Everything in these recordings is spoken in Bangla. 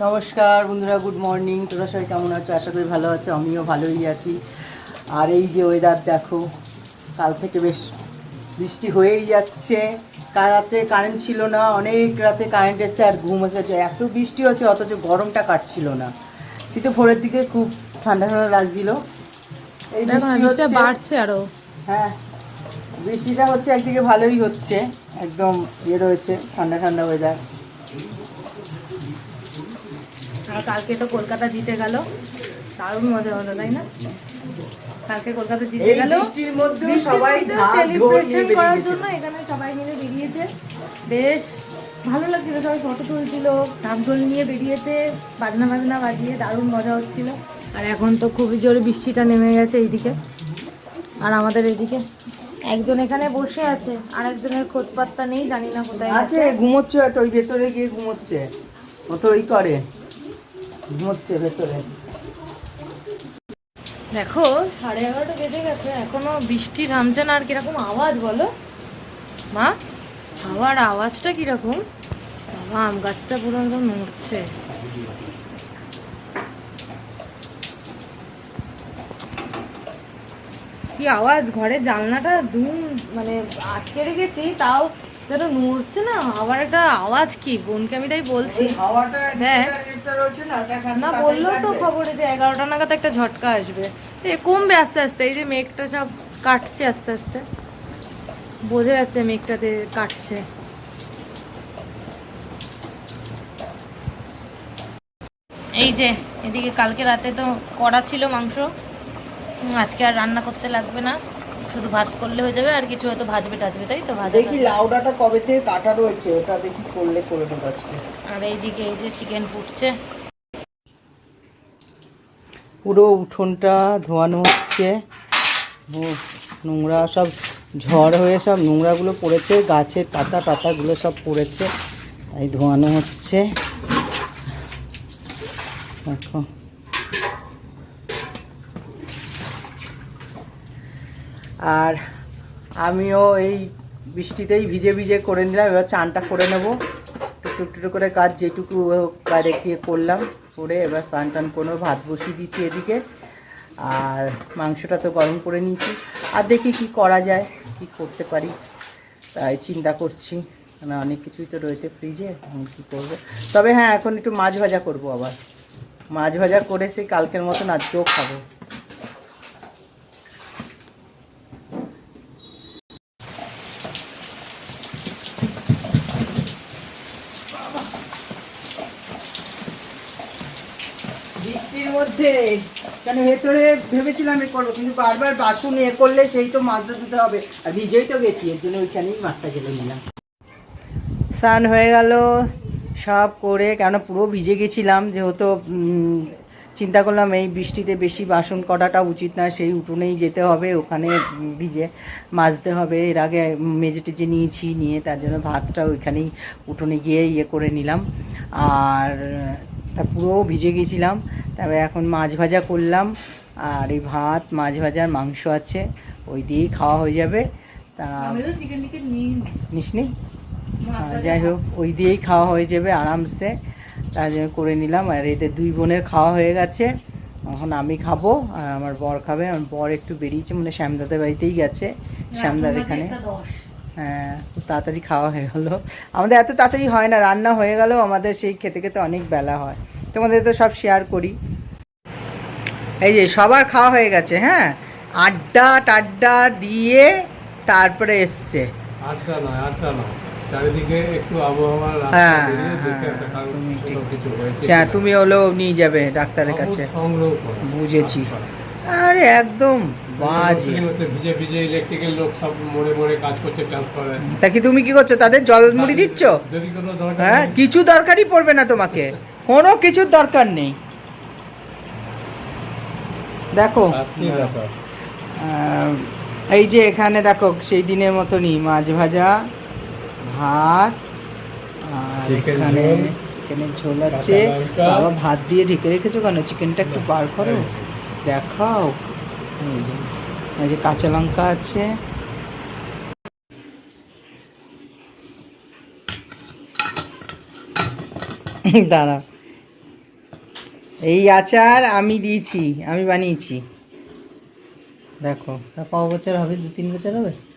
নমস্কার বন্ধুরা গুড মর্নিং তোরা সবাই কেমন আছো? আশা করি ভালো আছো আমিও ভালোই আছি। আর এই যে ওয়েদার দেখো কাল থেকে বেশ বৃষ্টি হয়েই যাচ্ছে। কাল রাতে কারেন্ট ছিল না অনেক রাতে কারেন্ট এসে আর ঘুম এসেছে এত বৃষ্টি হচ্ছে অথচ গরমটা কাটছিল না। কিন্তু ভোরের দিকে খুব ঠান্ডা ঠান্ডা লাগছিল। এই দেখো বৃষ্টিটা হচ্ছে- বাড়ছে আরও। হ্যাঁ বৃষ্টিটা হচ্ছে একদিকে ভালোই হচ্ছে একদম ইয়ে রয়েছে ঠান্ডা ঠান্ডা ওয়েদার আর কালকে তো কলকাতা জিতে গেল। দারুণ মজা হলো তাই না? কালকে কলকাতা জিতে গেল। বৃষ্টির সবাই সেলিব্রেশন করার জন্য এখানে সবাই মিলে বেরিয়েছে। বেশ ভালো লাগছিল সবাই ফটো তুলছিল ঢাকঢোল নিয়ে বেরিয়েছে বাজনা বাজনা বাজিয়ে দারুণ মজা হচ্ছিল। আর এখন তো খুবই জোরে বৃষ্টিটা নেমে গেছে এইদিকে। আর আমাদের এইদিকে একজন এখানে বসে আছে আর একজনের খোঁজ পাত্তা নেই জানি না কোথায় আছে আছে। ঘুমোচ্ছে হয়তো ওই ভেতরে গিয়ে ঘুমোচ্ছে। ও তো ওই করে। ঘুমোচ্ছে ভেতরে। দেখো সাড়ে এগারোটা বেজে গেছে এখনও বৃষ্টি থামছে না আর কীরকম আওয়াজ বলো। মা হাওয়ার আওয়াজটা কীরকম? বাবা আম গাছটা পুরো একদম নড়ছে। কি আওয়াজ? ঘরের জানলাটা দুম মানে আটকে রেখেছি তাও যেন নড়ছে না। আবার একটা আওয়াজ কি? বোনকে আমি তাই বলছি। হাওয়াটা হ্যাঁ। রয়েছে না ওটা না বলল তো খবরে যে এগারোটা নাগাদ একটা ঝটকা আসবে। এ কমবে আস্তে আস্তে এই যে মেঘটা সব কাটছে আস্তে আস্তে। বোঝা যাচ্ছে মেঘটাতে কাটছে। এই যে এদিকে কালকে রাতে তো করা ছিল মাংস। আজকে আর রান্না করতে লাগবে না। শুধু ভাত করলে হয়ে যাবে আর কিছু হয়তো ভাজবে টাজবে তাই তো? ভাজা দেখি লাউডাটা কবে থেকে কাটা রয়েছে ওটা দেখি করলে করে দেবো আজকে। আর এইদিকে এই যে চিকেন ফুটছে। পুরো উঠোনটা ধোয়ানো হচ্ছে। নোংরা সব ঝড় হয়ে সব নোংরাগুলো পড়েছে গাছের পাতা টাতাগুলো সব পড়েছে এই ধোয়ানো হচ্ছে। দেখো। আর আমিও এই বৃষ্টিতেই ভিজে ভিজে করে নিলাম, এবার চানটা করে নেব। টুকটুক টুকটুক করে কাজ যেটুকু বাইরে গিয়ে করলাম, করে এবার স্নান টান করে ভাত বসিয়ে দিচ্ছি এদিকে। আর মাংসটা তো গরম করে নিয়েছি। আর দেখি কি করা যায়, কি করতে পারি। তাই চিন্তা করছি মানে অনেক কিছুই তো রয়েছে ফ্রিজে এখন কী করব? তবে হ্যাঁ এখন একটু মাছ ভাজা করব আবার। মাছ ভাজা করে সেই কালকের মতন আজকেও খাব। বৃষ্টির মধ্যে। কেন ভেতরে ভেবেছিলাম এ করব, কিন্তু বারবার বাসন এ করলে সেই তো মাছটা ধুতে হবে। আর ভিজেই তো গেছি, এর জন্য ওইখানেই মাছটা গেলে নিলাম। স্নান হয়ে গেল, সব করে, কেন পুরো ভিজে গেছিলাম, যেহেতু চিন্তা করলাম এই বৃষ্টিতে বেশি বাসন করাটা উচিত না, সেই উঠোনেই যেতে হবে, ওখানে ভিজে মাজতে হবে। এর আগে মেজে টেজে নিয়েছি, নিয়ে তার জন্য ভাতটা ওইখানেই উঠোনে গিয়ে ইয়ে করে নিলাম। আর তা পুরো ভিজে গেছিলাম তবে এখন মাছ ভাজা করলাম আর এই ভাত মাছ ভাজার মাংস আছে ওই দিয়েই খাওয়া হয়ে যাবে। তা নিসনি? যাই হোক ওই দিয়েই খাওয়া হয়ে যাবে আরামসে। তার জন্য করে নিলাম আর এদের দুই বোনের খাওয়া হয়ে গেছে। এখন আমি খাব আর আমার বর খাবে আমার বর একটু বেরিয়েছে মানে শ্যামদাদের বাড়িতেই গেছে শ্যামদাদ এখানে। হ্যাঁ খুব তাড়াতাড়ি খাওয়া হয়ে গেলো। আমাদের এত তাড়াতাড়ি হয় না রান্না হয়ে গেলেও আমাদের সেই খেতে খেতে অনেক বেলা হয়। তোমাদের তো সব শেয়ার করি। এই যে সবার খাওয়া হয়ে গেছে হ্যাঁ? আড্ডা টাড্ডা দিয়ে তারপরে এসছে। আটটা নয় আটটা নয়। চারিদিকে একটু আবহাওয়া হ্যাঁ, হ্যাঁ, তুমি হয়েছে হ্যাঁ তুমি হলো নিয়ে যাবে ডাক্তারের কাছে। বুঝেছি। আরে একদম বাজে। ভিজে ভিজে ইলেকট্রিকের লোক সব মোড়ে মোড়ে কাজ করছে ট্রান্সফারে তা কি তুমি কি করছ? তাদের জল মুড়ি দিচ্ছ? যদি কোনো দরকার হ্যাঁ কিছু দরকারই পড়বে না তোমাকে। কোনো কিছুর দরকার নেই। দেখো। আচ্ছা, আহ, এই যে এখানে দেখো সেই দিনের মতনই মাছ ভাজা ভাত আর এখানে চিকেনের ঝোল আছে। বাবা ভাত দিয়ে ঢেকে রেখেছো কেন? চিকেনটা একটু বার করো। দেখাও। এই যে, এই কাঁচা লঙ্কা আছে। দাঁড়া। এই আচার আমি দিয়েছি, আমি বানিয়েছি। দেখো, তা ক বছর হবে? দু তিন বছর হবে?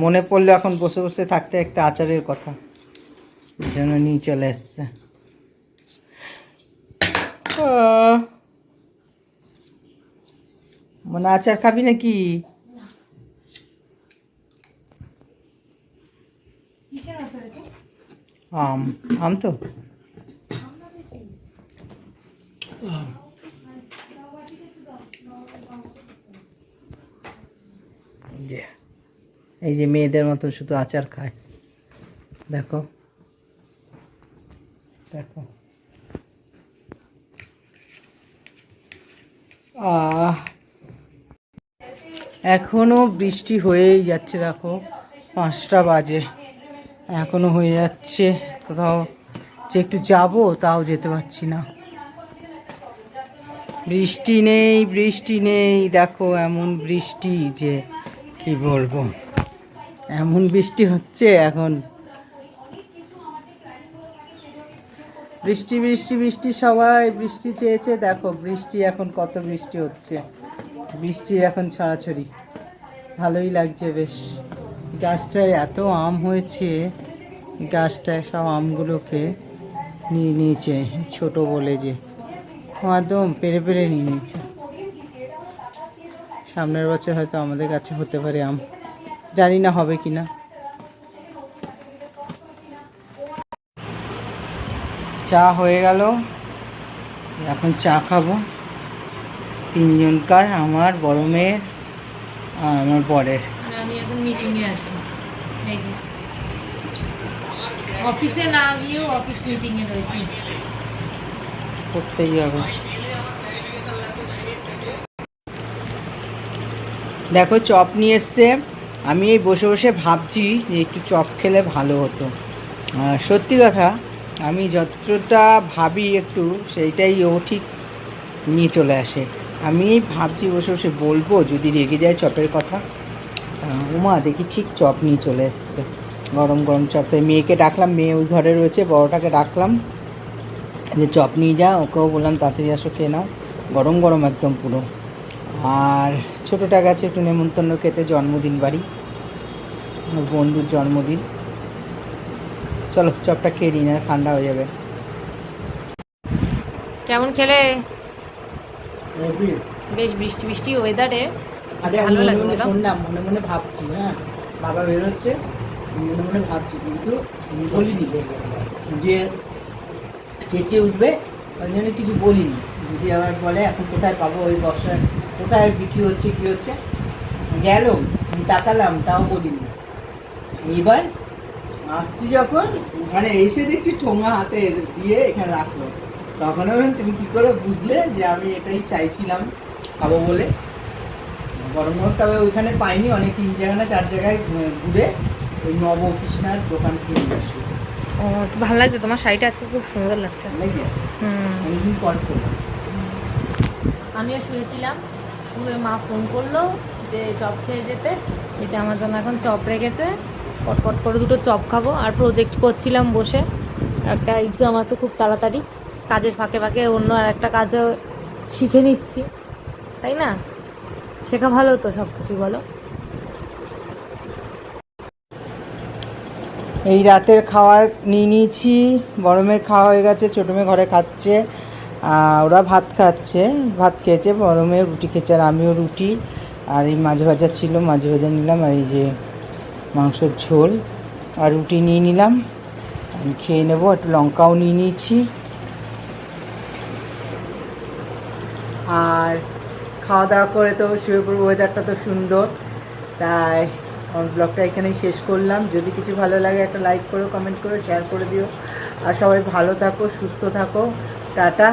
মনে পড়ল এখন বসে বসে থাকতে একটা আচারের কথা। জন্য নিয়ে চলে এসছে। মানে আচার খাবি নাকি? আম আম তো। যে। এই যে মেয়েদের মতো শুধু আচার খায়। দেখো। দেখো। আহ। এখনও বৃষ্টি হয়েই যাচ্ছে, দেখো। পাঁচটা বাজে। এখনও হয়ে যাচ্ছে। কোথাও যে একটু যাব, তাও যেতে পারছি না। বৃষ্টি নেই বৃষ্টি নেই। দেখো এমন বৃষ্টি যে কি বলব। এমন বৃষ্টি হচ্ছে এখন। বৃষ্টি বৃষ্টি বৃষ্টি সবাই বৃষ্টি চেয়েছে। দেখো, বৃষ্টি এখন কত বৃষ্টি হচ্ছে। বৃষ্টি এখন ছড়াছড়ি। ভালোই লাগছে বেশ। গাছটায় এত আম হয়েছে, গাছটায় সব আমগুলোকে নিয়ে নিয়েছে, ছোট বলে যে। একদম পেরে পেরে নিয়ে নিয়েছে। সামনের বছর হয়তো আমাদের কাছে হতে পারে আম। জানি না হবে কি না। চা হয়ে গেল। এখন চা খাব। তিনজনকার আমার বড় মেয়ের আর আমার বরের। আমি এখন মিটিংয়ে আছি। এই যে। অফিসে না গিয়েও অফিস মিটিংয়ে রয়েছি। করতেই হবে। দেখো চপ নিয়ে এসছে। আমি এই বসে বসে ভাবছি যে একটু চপ খেলে ভালো হতো। সত্যি কথা, আমি যতটা ভাবি একটু, সেইটাই ও ঠিক নিয়ে চলে আসে। আমি ভাবছি বসে বসে বলব, যদি রেগে যায় চপের কথা। উমা, দেখি ঠিক চপ নিয়ে চলে এসছে। গরম গরম চপ। তাই মেয়েকে ডাকলাম, মেয়ে ওই ঘরে রয়েছে, বড়টাকে ডাকলাম যে, চপ নিয়ে যা। ওকেও বললাম, তাড়াতাড়ি আসো, খেয়ে নাও। গরম গরম একদম পুরো। আর ছোটোটা গেছে একটু নেমন্তন্ন খেতে জন্মদিন বাড়ি। বন্ধুর জন্মদিন। চলো চপটা খেয়ে নিই না ঠান্ডা হয়ে যাবে। কেমন খেলে? বেশ বৃষ্টি বৃষ্টি ওয়েদারে ভালো না? শুনলাম মনে মনে ভাবছি হ্যাঁ? বাবা বেরোচ্ছে মনে মনে ভাবছি কিন্তু বলিনি যে চেঁচিয়ে উঠবে ওই জন্য কিছু বলিনি। যদি আবার বলে এখন কোথায় পাবো ওই বর্ষায়? কোথায় বিক্রি হচ্ছে কি হচ্ছে? গেল তাকালাম তাও বলিনি। এবার আসছি যখন ওখানে এসে দেখছি ঠোঙা হাতে দিয়ে এখানে রাখল। তখন তুমি কি করে বুঝলে যে আমি এটাই চাইছিলাম খাব বলে? গরম গরম তবে ওইখানে পাইনি অনেক তিন জায়গা না চার জায়গায় ঘুরে ওই নব নবকৃষ্ণার দোকান খুলে আসলো ও ভালো লাগছে তোমার শাড়িটা আজকে খুব সুন্দর লাগছে। নাকি হুম। অনেকদিন পর করলাম আমিও শুয়েছিলাম। শুয়ে মা ফোন করল যে, চপ খেয়ে যেতে। এই যে আমার জন্য এখন চপ রেখেছে। পটপট করে দুটো চপ খাব। আর প্রজেক্ট করছিলাম বসে। একটা এক্সাম আছে খুব তাড়াতাড়ি। কাজের ফাঁকে ফাঁকে অন্য আর একটা কাজও শিখে নিচ্ছি। তাই না? শেখা ভালো তো সব কিছু বলো। এই রাতের খাওয়ার নিয়ে নিয়েছি। বড় মেয়ে খাওয়া হয়ে গেছে, ছোটো মেয়ে ঘরে খাচ্ছে। ওরা ভাত খাচ্ছে, ভাত খেয়েছে বড় মেয়ে রুটি খেয়েছে, আর আমিও রুটি, আর এই মাছ ভাজা ছিল, মাছ ভাজা নিলাম, আর এই যে মাংসের ঝোল, আর রুটি নিয়ে নিলাম, আমি খেয়ে নেব, একটু লঙ্কাও নিয়ে নিয়েছি। আর খাওয়া দাওয়া করে তো শুয়ে পড়ব ওয়েদারটা তো সুন্দর, তাই আমার ব্লগটা এখানেই শেষ করলাম। যদি কিছু ভালো লাগে, একটা লাইক করো কমেন্ট করো শেয়ার করে দিও। আর সবাই ভালো থাকো, সুস্থ থাকো। टाटा